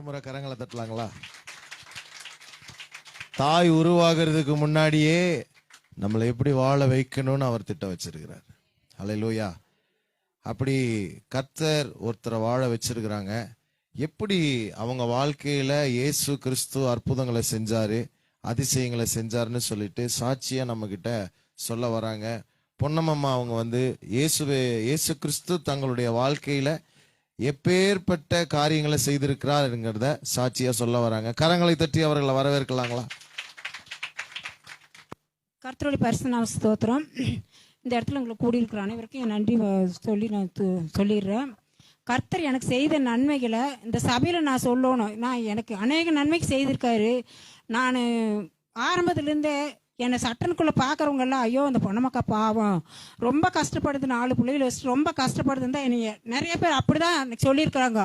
ஒரு முறை கரங்களை தட்டலாங்களா? தாய் உருவாகிறதுக்கு முன்னாடியே நம்மளை எப்படி வாழ வைக்கணும்னு அவர் திட்டம் வச்சிருக்கிறார். லூயா அப்படி கர்த்தர் ஒருத்தரை வாழ வச்சிருக்கிறாங்க. எப்படி அவங்க வாழ்க்கையில இயேசு கிறிஸ்து அற்புதங்களை செஞ்சாரு அதிசயங்களை செஞ்சாருன்னு சொல்லிட்டு சாட்சியா நம்ம கிட்ட சொல்ல வராங்க. பொன்னம்மா அவங்க வந்து இயேசுவே இயேசு கிறிஸ்து தங்களுடைய வாழ்க்கையில எப்பேற்பட்ட காரியங்களை செய்திருக்கிறாருங்கிறத சாட்சியா சொல்ல வராங்க. கரங்களை தட்டி அவர்களை வரவேற்கலாங்களா? கர்த்தருடைய பரிசுநாம ஸ்தோத்திரம். இந்த இடத்துல உங்களை கூடியிருக்கிற அனைவருக்கும் என் நன்றி சொல்லி நான் சொல்லிடுறேன். கர்த்தர் எனக்கு செய்த நன்மைகளை இந்த சபையில் நான் சொல்லணும். நான் எனக்கு அநேக நன்மைக்கு செய்திருக்காரு. நான் ஆரம்பத்துலேருந்தே என்னை சட்டனுக்குள்ளே பார்க்குறவங்கெல்லாம் ஐயோ அந்த பொண்ணமக்கா பாவம். ரொம்ப கஷ்டப்படுது நாலு பிள்ளைகள் வச்சுட்டு ரொம்ப கஷ்டப்படுதுன்னு தான் என்னைய நிறைய பேர் அப்படி தான் சொல்லியிருக்கிறாங்க.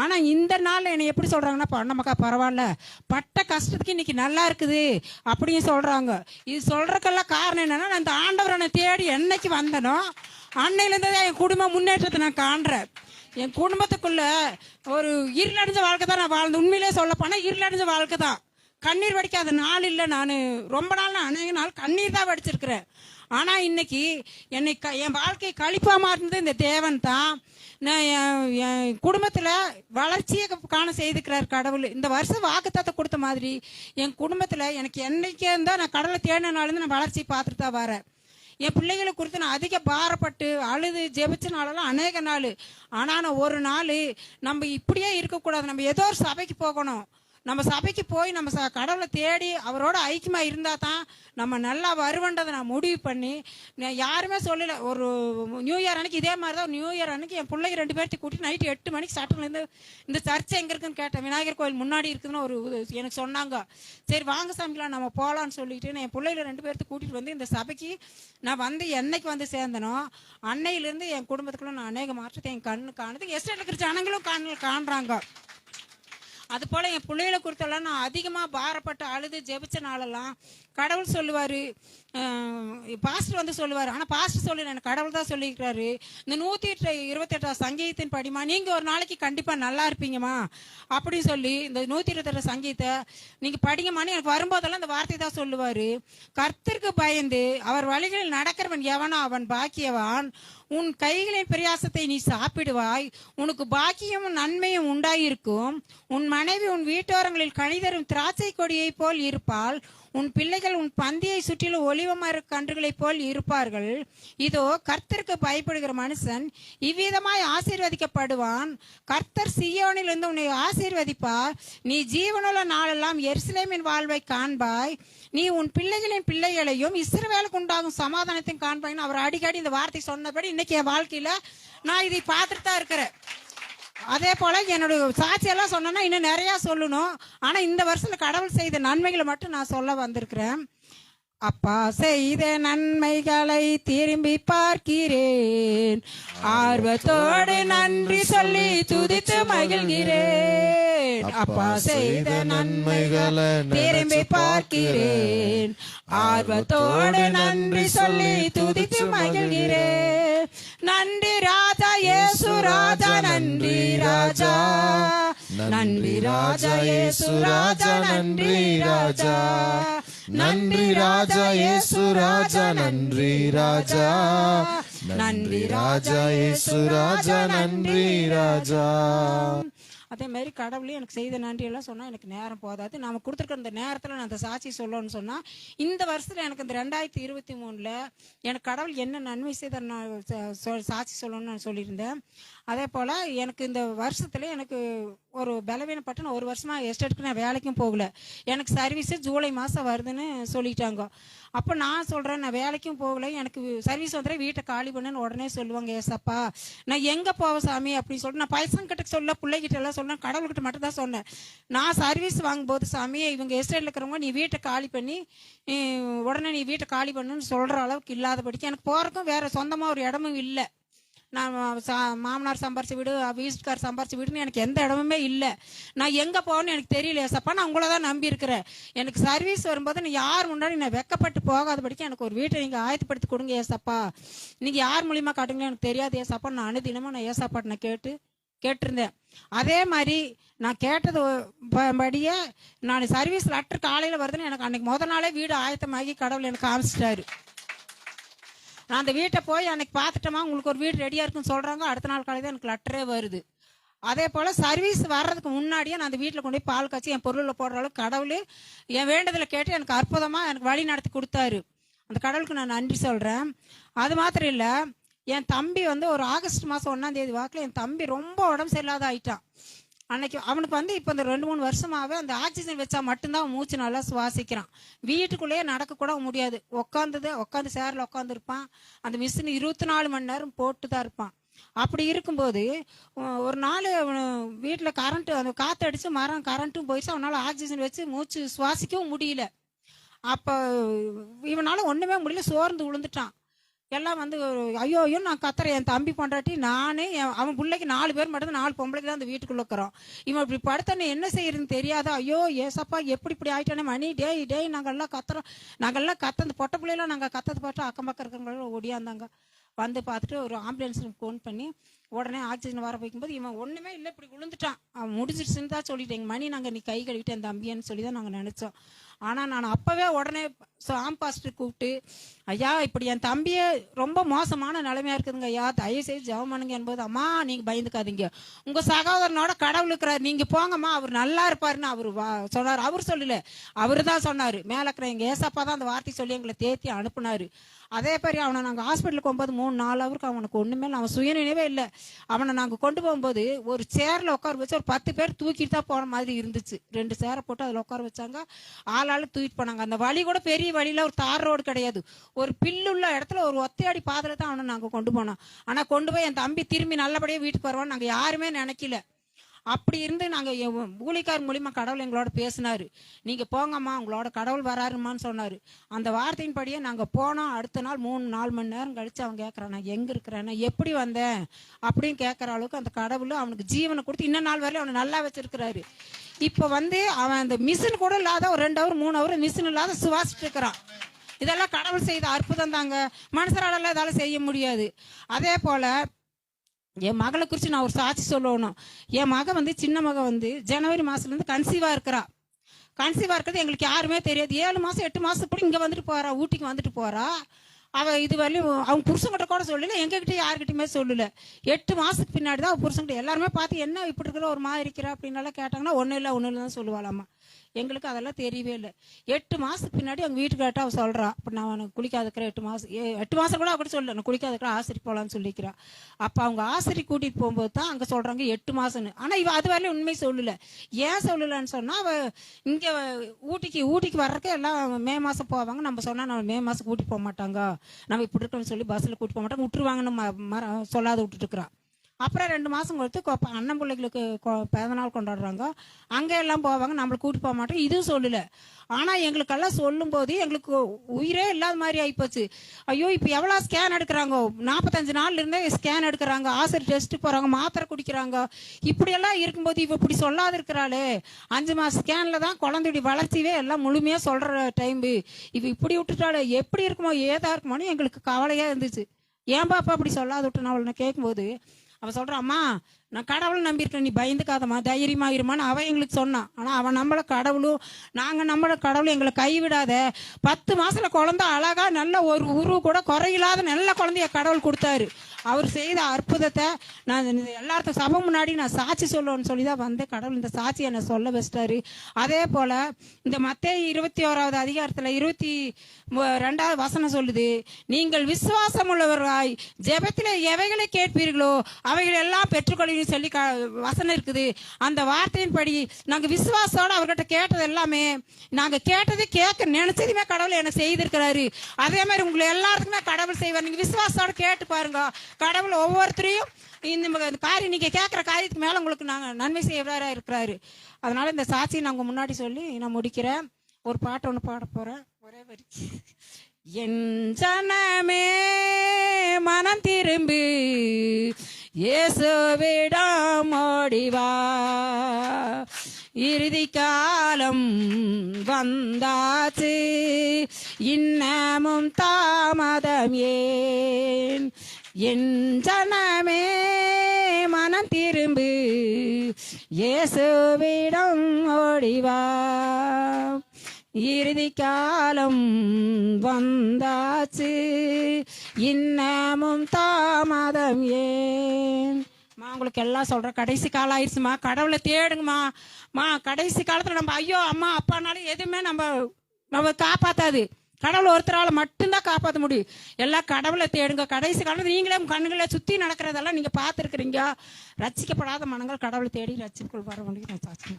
ஆனால் இந்த நாள் என்னை எப்படி சொல்கிறாங்கன்னா பொண்ணமக்கா பரவாயில்ல. பட்ட கஷ்டத்துக்கு இன்னைக்கு நல்லா இருக்குது அப்படின்னு சொல்கிறாங்க இது சொல்கிறதுக்கெல்லாம் காரணம் என்னென்னா நான் இந்த ஆண்டவரனை தேடி என்னைக்கு வந்தனோ அன்னையிலேருந்து தான் என் குடும்ப முன்னேற்றத்தை நான் காண்றேன். என் குடும்பத்துக்குள்ள ஒரு இருளடைஞ்ச வாழ்க்கை தான் நான் வாழ்ந்து உண்மையிலே சொல்ல போனால் இருளடைஞ்ச வாழ்க்கை தான். கண்ணீர் வடிக்காத நாள் இல்லை நான். ரொம்ப நாள் நான் அநேக நாள் கண்ணீர் தான் வடிச்சிருக்கிறேன். ஆனால் இன்னைக்கு என்னை க என் வாழ்க்கை கழிப்பாக மாறினது இந்த தேவன் தான். நான் என் என் குடும்பத்தில் வளர்ச்சியை காண செய்துக்கிறார் கடவுள். இந்த வருஷம் வாக்குத்தத்தை கொடுத்த மாதிரி என் குடும்பத்தில் எனக்கு என்னைக்கே இருந்தால் நான் கடலை தேடினாலேருந்து நான் வளர்ச்சி பார்த்துட்டு தான் வரேன். என் பிள்ளைகளை குறித்து நான் அதிக பாரப்பட்டு அழுது ஜெபிச்ச நாளெல்லாம் அநேக நாள். ஆனால் நான் ஒரு நாள் நம்ம இப்படியே இருக்கக்கூடாது. நம்ம ஏதோ ஒரு சபைக்கு போகணும். நம்ம சபைக்கு போய் நம்ம ச கடவுளை தேடி அவரோட ஐக்கியமாக இருந்தால் தான் நம்ம நல்லா வருவன்றதை நான் முடிவு பண்ணி நான் யாருமே சொல்லலை. ஒரு நியூ இயர் அன்னைக்கு இதே மாதிரி தான் நியூ இயர் அன்னைக்கு என் பிள்ளைங்க ரெண்டு பேர்த்தையும் கூட்டி நைட்டு எட்டு மணிக்கு சட்டன்லேருந்து இந்த சர்ச் எங்கே இருக்குன்னு கேட்டேன். விநாயகர் கோயில் முன்னாடி இருக்குதுன்னு ஒரு எனக்கு சொன்னாங்க. சரி வாங்க சாமிக்கலாம் நம்ம போகலான்னு சொல்லிட்டு நான் என் பிள்ளைகளை ரெண்டு பேர்த்து கூட்டிகிட்டு வந்து இந்த சபைக்கு நான் வந்து என்னைக்கு வந்து சேர்ந்தனோ அன்னையிலேருந்து என் குடும்பத்துக்குள்ள நான் அநேக மாற்றத்தை என் கண்ணு காணுது. எஸ்டேட்டில் இருக்கிற ஜனங்களும் காண காணுறாங்க. அது போல் என் பிள்ளைகளை கொடுத்தெல்லாம் நான் அதிகமாக பாரப்பட்டு அழுது ஜெபிச்ச நாளெல்லாம் கடவுள் சொல்லுவார். பாஸ்டர் வந்து சொல்லுவார். ஆனால் பாஸ்டர் சொல்லி எனக்கு கடவுள் தான் சொல்லியிருக்கிறாரு. இந்த நூற்றி எட்டு இருபத்தெட்டாம் சங்கீதத்தின் படிமா நீங்கள் ஒரு நாளைக்கு கண்டிப்பாக நல்லா இருப்பீங்கம்மா அப்படின்னு சொல்லி இந்த நூற்றி இருபத்தெட்டு சங்கீதத்தை நீங்கள் படிங்கம்மான்னு எனக்கு வரும்போதெல்லாம் இந்த வார்த்தை தான் சொல்லுவார். கர்த்தருக்கு பயந்து அவர் வழிகளில் நடக்கிறவன் எவனோ அவன் பாக்கியவான். உன் கைகளின் பிரயாசத்தை நீ சாப்பிடுவாய் உனக்கு பாக்கியமும் நன்மையும் உண்டாயிருக்கும். உன் மனைவி உன் வீட்டோரங்களில் கணிதரும் திராட்சை கொடியைப் போல் இருப்பாள். உன் பிள்ளைகள் உன் பந்தியை சுற்றிலும் ஒளிவ மர கன்றுகளைப் போல் இருப்பார்கள். இதோ கர்த்தருக்கு பயப்படுகிற மனுஷன் இவ்விதமாய் ஆசீர்வதிக்கப்படுவான். கர்த்தர் சியோனிலிருந்து உன்னை ஆசீர்வதிப்பார் நீ ஜீவனுள்ள நாளெல்லாம் எருசலேமின் வாழ்வை காண்பாய். நீ உன் பிள்ளைகளின் பிள்ளைகளையும் இஸ்ரவேலுக்கு உண்டாகும் சமாதானத்தையும் காண்பாய்ன்னு அவர் அடிக்கடி இந்த வார்த்தை சொன்னபடி இன்னைக்கு என் வாழ்க்கையில நான் இதை பார்த்துட்டு தான் இருக்கிறேன். அதே போல என்னோட சாட்சியெல்லாம் சொன்னேன்னா இன்னும் நிறையா சொல்லணும். ஆனால் இந்த வருஷத்துல கடவுள் செய்த நன்மைகளை மட்டும் நான் சொல்ல வந்திருக்கிறேன். அப்பா செய்த நன்மைகளை திரும்பி பார்க்கிறேன். ஆர்வத்தோடு நன்றி சொல்லி துதித்து மகிழ்கிறேன். அப்பா செய்த நன்மைகளை திரும்பி பார்க்கிறேன். ஆர்வத்தோடு நன்றி சொல்லி துதித்து மகிழ்கிறேன். நன்றி ராஜா இயேசு ராஜா நன்றி ராஜா. நன்றி ராஜா இயேசு ராஜா நன்றி ராஜா. நன்றி ராஜா இயேசு ராஜா நன்றி ராஜா. நன்றி ராஜா இயேசு ராஜா நன்றி ராஜா. அதே மாதிரி கடவுளே எனக்கு செய்த நன்றியெல்லாம் சொன்னால் எனக்கு நேரம் போதாது. நாம கொடுத்துருக்க இந்த நேரத்தில் நான் அந்த சாட்சி சொல்லணும்னு சொன்னால் இந்த வருஷத்தில் எனக்கு இந்த ரெண்டாயிரத்தி இருபத்தி மூணில் எனக்கு கடவுள் என்ன நன்மை செய்த நான் சொ- சாட்சி சொல்லணும்னு நான் சொல்லியிருந்தேன். அதே போல் எனக்கு இந்த வருஷத்தில் எனக்கு ஒரு பலவீனப்பட்டு நான் ஒரு வருஷமாக எஸ்டேட்டுக்கு நான் வேலைக்கும் போகல. எனக்கு சர்வீஸு ஜூலை மாதம் வருதுன்னு சொல்லிட்டாங்க. அப்போ நான் சொல்கிறேன் நான் வேலைக்கும் போகல. எனக்கு சர்வீஸ் வந்துட்டு வீட்டை காலி பண்ணுன்னு உடனே சொல்லுவாங்க ஏசப்பா நான் எங்கே போவேன் சாமி அப்படின்னு சொல்லிட்டு நான் பைசங்கிட்ட சொல்ல பிள்ளைகிட்ட எல்லாம் சொன்னேன் கடவுள்கிட்ட மட்டும் தான் சொன்னேன். நான் சர்வீஸ் வாங்கும்போது சாமி இவங்க எஸ்டேட்டில் இருக்கிறவங்க நீ வீட்டை காலி பண்ணி உடனே நீ வீட்டை காலி பண்ணுன்னு சொல்கிற அளவுக்கு இல்லாதபடிக்கு எனக்கு போகிறக்கும் வேறு சொந்தமாக ஒரு இடமும் இல்லை. நான் சா மாமனார் சம்பாரிச்சு வீடு வீட்டுக்கார் சம்பாரிச்ச வீடுன்னு எனக்கு எந்த இடமுமே இல்லை. நான் எங்கே போகணும்னு எனக்கு தெரியல ஏசப்பா. நான் உங்களை தான் நம்பி இருக்கிறேன். எனக்கு சர்வீஸ் வரும்போது நான் யார் முன்னாடி நான் வெக்கப்பட்டு போகாதபடிக்கு எனக்கு ஒரு வீட்டை நீங்கள் ஆயத்தப்படுத்தி கொடுங்க ஏசப்பா. நீங்கள் யார் மூலியமாக காட்டுங்களோ எனக்கு தெரியாது ஏசப்பா. நான் அனுதினமும் நான் ஏசப்பாட்ட நான் கேட்டு கேட்டிருந்தேன். அதே மாதிரி நான் கேட்டது படியே நான் சர்வீஸ் லெட்டர் காலையில் வருதுன்னு எனக்கு அன்னைக்கு முத நாளே வீடு ஆயத்தமாகி கடவுள் எனக்கு காமிச்சிட்டாரு. நான் அந்த வீட்டை போய் அன்னைக்கு பார்த்துட்டோமா உங்களுக்கு ஒரு வீடு ரெடியாக இருக்குன்னு சொல்கிறாங்க அடுத்த நாள் காலையில் எனக்கு லெட்டரே வருது. அதே போல் சர்வீஸ் வர்றதுக்கு முன்னாடியே நான் அந்த வீட்டில் கொண்டு போய் பால் காய்ச்சி என் பொருளில் போடுற அளவுக்கு கடவுள் என் வேண்டதில் கேட்டு எனக்கு அற்புதமாக எனக்கு வழி நடத்தி கொடுத்தாரு. அந்த கடவுளுக்கு நான் நன்றி சொல்கிறேன் அது மாத்திரம் இல்லை என் தம்பி வந்து ஒரு ஆகஸ்ட் மாதம் ஒன்றாந்தேதி வாக்கில் என் தம்பி ரொம்ப உடம்பு சரியில்லாத ஆயிட்டான். அன்னைக்கு அவனுக்கு வந்து இப்போ இந்த ரெண்டு மூணு வருஷமாகவே அந்த ஆக்சிஜன் வச்சா மட்டும்தான் மூச்சு நல்லா சுவாசிக்கிறான். வீட்டுக்குள்ளேயே நடக்கக்கூட முடியாது. உட்காந்துது உட்காந்து சேரில் உட்காந்துருப்பான் அந்த மிஷின் இருபத்தி நாலு மணி நேரம் போட்டு தான் இருப்பான். அப்படி இருக்கும்போது ஒரு நாள் வீட்டில் கரண்ட்டு அந்த காற்று அடித்து மரம் கரண்ட்டும் போயிடுச்சு. அவனால் ஆக்சிஜன் வச்சு மூச்சு சுவாசிக்கவும் முடியல. அப்போ இவனால் ஒன்றுமே முடியல. சோர்ந்து விழுந்துட்டான். எல்லாம் வந்து ஐயோ ஐயோ நான் கத்துறேன் என் தம்பி பொண்டாட்டி நானே என் அவன் பிள்ளைக்கு நாலு பேர் மட்டும் நாலு பொம்பளைக்கு தான் அந்த வீட்டுக்குள்ள இருக்கிறோம் இவன் இப்படி படுத்தனே என்ன செய்யறதுன்னு தெரியாதா? ஐயோ ஏசப்பா எப்படி இப்படி ஆயிட்டானே? மணி டேய் டேய் நாங்கெல்லாம் கத்துறோம். நாங்கள்லாம் கத்த அந்த பொட்டை பிள்ளைலாம் நாங்கள் கத்தது பார்த்து அக்கம் பக்கம் இருக்கிறவங்களும் ஓடியாந்தாங்க வந்து பார்த்துட்டு ஒரு ஆம்புலன்ஸுக்கு ஃபோன் பண்ணி உடனே ஆக்சிஜன் வர வைக்கும்போது இவன் ஒன்றுமே இல்லை இப்படி விழுந்துட்டான். அவன் முடிஞ்சிருச்சுன்னு தான் சொல்லிட்டேங்க மணி நாங்கள் நீ கை கழுவிட்டேன் தம்பின்னு சொல்லி தான் நாங்கள் நினச்சோம். ஆனால் நான் அப்போவே உடனே ஆம்பாஸ்டர் கூப்பிட்டு ஐயா இப்படி என் தம்பியே ரொம்ப மோசமான நிலைமையாக இருக்குதுங்க ஐயா. தயவு செய்து ஜெபம் பண்ணுங்க. என்பது அம்மா நீங்கள் பயந்துக்காதீங்க. உங்கள் சகோதரனோட கடவுள் இருக்கிறார். நீங்கள் போங்கம்மா. அவர் நல்லா இருப்பாருன்னு அவர் வா சொன்னார். அவர் சொல்லல. அவர் தான் சொன்னார். மேலே இருக்கிற எங்கள் ஏசப்பா தான் அந்த வார்த்தை சொல்லி எங்களை தேத்தி அனுப்புனார். அதே மாதிரி அவனை நாங்கள் ஹாஸ்பிட்டலுக்கு போகும்போது மூணு நாலு அவருக்கு அவனுக்கு ஒன்றுமே அவன் சுயநினைவே இல்லை. அவனை நாங்கள் கொண்டு போகும்போது ஒரு சேரில் உட்கார வச்சு ஒரு பத்து பேர் தூக்கிட்டு தான் போன மாதிரி இருந்துச்சு. ரெண்டு சேரை போட்டு அதில் உட்கார வச்சாங்க. ஆள் ஆள் தூக்கிட்டு போனாங்க. அந்த வழி கூட பெரிய வழியில் ஒரு தார் ரோடு கிடையாது. ஒரு பில்லுள்ள இடத்துல ஒரு ஒத்தையாடி பாதையில் தான் அவனை நாங்கள் கொண்டு போனோம். ஆனால் கொண்டு போய் என் தம்பி திரும்பி நல்லபடியாக வீட்டுக்கு வருவான்னு நாங்கள் யாருமே நினைக்கல. அப்படி இருந்து நாங்கள் ஊழிக்கார் மூலிமா கடவுள் எங்களோட பேசினாரு. நீங்கள் போங்கம்மா உங்களோட கடவுள் வராருமான்னு சொன்னார். அந்த வார்த்தையின்படியே நாங்கள் போனோம். அடுத்த நாள் மூணு நாலு மணி நேரம் கழித்து அவன் கேட்குறான் நான் எங்கே இருக்கிறேன்? எப்படி வந்தேன்? அப்படின்னு கேட்குற அளவுக்கு அந்த கடவுள் அவனுக்கு ஜீவனை கொடுத்து இன்னும் நாள் வரையிலும் அவனை நல்லா வச்சிருக்கிறாரு. இப்போ வந்து அவன் அந்த மிஷின் கூட இல்லாத ஒரு ரெண்டு ஹவர் மூணு ஹவர் மிஷின் இல்லாத சுவாசிட்டு இருக்கிறான். இதெல்லாம் கடவுள் செய்த அற்புதம் தாங்க. மனுஷரால இதெல்லாம் செய்ய முடியாது. அதே போல் என் மகளை குறித்து நான் ஒரு சாட்சி சொல்லணும். என் மகன் வந்து சின்ன மகன் வந்து ஜனவரி மாதத்துலேருந்து கன்சீவாக இருக்கிறா. கன்சீவாக இருக்கிறது எங்களுக்கு யாருமே தெரியாது. ஏழு மாதம் எட்டு மாதம் கூட இங்கே வந்துட்டு போகிறா ஊட்டிக்கு வந்துட்டு போகிறா அவள் இது வரையும் அவங்க புருஷங்கிட்ட கூட சொல்லல எங்ககிட்ட யாருக்கிட்டையுமே சொல்லல. எட்டு மாதத்துக்கு பின்னாடி தான் புருஷங்கிட்ட எல்லாருமே பார்த்து என்ன இப்படி இருக்கிற ஒரு மாதிரி இருக்கிறா? அப்படின்னு எல்லாம் கேட்டாங்கன்னா ஒன்றும் இல்லை ஒன்றும் இல்லை தான் சொல்லுவாளாம்மா. எங்களுக்கு அதெல்லாம் தெரியவே இல்லை. எட்டு மாதத்துக்கு பின்னாடி அவங்க வீட்டுக்கார்ட்ட அவள் சொல்கிறா அப்போ நான் உனக்கு குளிக்காத இருக்கிறேன் எட்டு மாதம் ஏ எட்டு மாதம் கூட அப்படி சொல்லல. நான் குளிக்காத ஆசிரி போகலான்னு சொல்லிக்கிறான் அப்போ அவங்க ஆசிரி கூட்டிகிட்டு போகும்போது தான் அங்கே சொல்கிறாங்க எட்டு மாதம்னு ஆனால் இவ அது வரையிலும் உண்மை சொல்லலை. ஏன் சொல்லலன்னு சொன்னால் அவள் இங்கே ஊட்டிக்கு ஊட்டிக்கு வர்றதுக்கு எல்லாம் மே மாதம் போவாங்க. நம்ம சொன்னால் நம்ம மே மாதம் கூட்டிட்டு போக மாட்டாங்க. நம்ம இப்படி இருக்கோம்னு சொல்லி பஸ்ஸில் கூட்டிட்டு போக மாட்டாங்க. விட்டுருவாங்கன்னு மரம் சொல்லாத விட்டுட்டுருக்குறான் அப்புறம் ரெண்டு மாதம் கொடுத்து கோ அண்ணன் பிள்ளைகளுக்கு கொ- பிறந்த நாள் கொண்டாடுறாங்க. அங்கே எல்லாம் போவாங்க. நம்மளை கூட்டி போக மாட்டோம். இதுவும் சொல்லல. ஆனால் எங்களுக்கெல்லாம் சொல்லும் போது எங்களுக்கு உயிரே இல்லாத மாதிரி ஆகிப்போச்சு ஐயோ இப்போ எவ்வளோ ஸ்கேன் எடுக்கிறாங்க? நாற்பத்தஞ்சு நாள்ல இருந்தே ஸ்கேன் எடுக்கிறாங்க. ஆசிரியர் டெஸ்ட் போகிறாங்க மாத்திரை குடிக்கிறாங்க. இப்படியெல்லாம் இருக்கும்போது இவ இப்படி சொல்லாத இருக்கிறாளே அஞ்சு மாதம் ஸ்கேனில் தான் குழந்தையுடைய வளர்ச்சியே எல்லாம் முழுமையாக சொல்கிற டைம்பு இவ இப்படி விட்டுட்டாலே எப்படி இருக்குமோ ஏதா இருக்குமோன்னு எங்களுக்கு கவலையாக இருந்துச்சு. ஏன் பாப்பா அப்படி சொல்லாத விட்டு அவளை நான் கேட்கும்போது அவள் சொல்கிறான் அம்மா நான் கடவுளை நம்பியிருக்கேன் நீ பயந்துக்காதம்மா தைரியமாக இருமான்னு அவன் எங்களுக்கு சொன்னான் ஆனால் அவன் நம்மள கடவுளும் நாங்கள் நம்மள கடவுளும் எங்களை கைவிடாத பத்து மாதத்தில் குழந்த அழகா நல்ல ஒரு உருவு கூட குறையில்லாத நல்ல குழந்தைய கடவுள் கொடுத்தாரு. அவர் செய்த அற்புதத்தை நான் எல்லாருக்கும் எல்லார்த்துக்கும் சபை முன்னாடி நான் சாட்சி சொல்லணும்னு சொல்லி தான் வந்தேன். கடவுள் இந்த சாட்சி என்னை சொல்ல வச்சிட்டாரு. அதே போல் இந்த மத்திய இருபத்தி ஓராவது அதிகாரத்தில் இருபத்தி ரெண்டாவது வசனம் சொல்லுது நீங்கள் விசுவாசம் உள்ளவர்களாய் ஜெபத்தில் எவைகளை கேட்பீர்களோ அவைகள் எல்லாம் பெற்றுக்கொள்வீங்க சொல்லி க வசனம் இருக்குது. அந்த வார்த்தையின்படி நாங்கள் விசுவாசத்தோட அவர்கிட்ட கேட்டது எல்லாமே நாங்கள் கேட்டது கேட்க நினைச்சதுமே கடவுள் எனக்கு செய்திருக்கிறாரு. அதே மாதிரி உங்களை எல்லாருக்குமே கடவுள் செய்வார். நீங்கள் விசுவாசத்தோட கேட்டு பாருங்க. கடவுள் ஒவ்வொருத்தரையும் இந்த ம- இந்த காரியம் நீங்கள் கேட்குற காரியத்துக்கு மேலே உங்களுக்கு நாங்கள் நன்மை செய்வராக இருக்கிறாரு. அதனால இந்த சாட்சியை நான் உங்க முன்னாடி சொல்லி நான் முடிக்கிறேன். ஒரு பாட்டு ஒன்று பாட போகிறேன் ஒரே வரி. என் ஜனமே மனம் திரும்பி இயேசுவிடம் ஓடிவா இறுதி காலம் வந்தாச்சு. இன்னமும் தாமதம் ஏன்? என் மனம் திரும்பு. இயேசுவிடம் ஓடிவா. இறுதி காலம் வந்தாச்சு. இன்னமும் தாமதம் ஏன்? மா உங்களுக்கு எல்லாம் சொல்கிறேன் கடைசி காலம் ஆயிடுச்சுமா. கடவுளை தேடுங்கம்மா. மா கடைசி காலத்தில் நம்ம ஐயோ அம்மா அப்பானாலும் எதுவுமே நம்ம நம்ம காப்பாற்றாது கடவுள் ஒருத்தரால் மட்டும்தான் காப்பாற்ற முடியும். எல்லாம் கடவுளை தேடுங்க. கடைசி காலம் நீங்களே உங்க கண்ணுகளை சுற்றி நடக்கிறதெல்லாம் நீங்கள் பார்த்துருக்குறீங்க. ரட்சிக்கப்படாத மனங்கள் கடவுளை தேடி ரட்சிக்குள் வர முடியும் நான் சாட்சி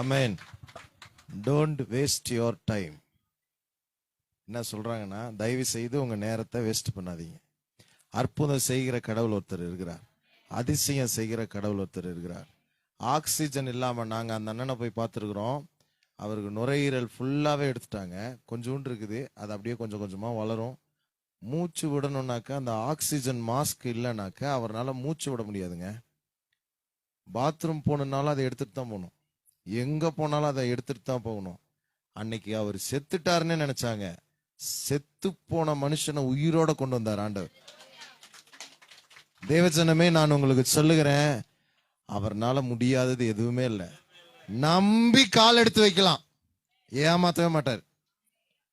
amen don't waste your time என்ன சொல்கிறாங்கன்னா தயவு செய்து உங்கள் நேரத்தை வேஸ்ட் பண்ணாதீங்க. அற்புதம் செய்கிற கடவுள் ஒருத்தர் இருக்கிறார். அதிசயம் செய்கிற கடவுள் ஒருத்தர் இருக்கிறார். ஆக்சிஜன் இல்லாமல் நாங்கள் அந்த அண்ணனை போய் பார்த்துருக்குறோம். அவருக்கு நுரையீரல் ஃபுல்லாகவே எடுத்துட்டாங்க. கொஞ்சோண்டு இருக்குது. அது அப்படியே கொஞ்சம் கொஞ்சமாக வளரும். மூச்சு விடணும்னாக்க அந்த ஆக்சிஜன் மாஸ்க் இல்லைனாக்க அவரால் மூச்சு விட முடியாதுங்க. பாத்ரூம் போகணுன்னாலும் அதை எடுத்துகிட்டு தான் போகணும். எங்கே போனாலும் அதை எடுத்துட்டு தான் போகணும். அன்னைக்கு அவர் செத்துட்டாருன்னு நினச்சாங்க. செத்து போன மனுஷனை உயிரோட கொண்டு வந்தார் ஆண்டவர். தேவஜனமே நான் உங்களுக்கு சொல்லுகிறேன். அவர்னால முடியாதது எதுவுமே இல்லை. நம்பி கால் எடுத்து வைக்கலாம். ஏமாத்தவே மாட்டார்.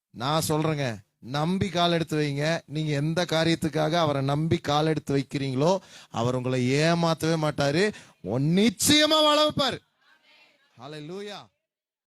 நான் சொல்றேங்க நம்பி கால் எடுத்து வைங்க. நீங்க எந்த காரியத்துக்காக அவரை நம்பி கால் எடுத்து வைக்கிறீங்களோ அவர் உங்களை ஏமாத்தவே மாட்டாரு. நிச்சயமா வளர்ப்பார். வைப்பாரு லூயா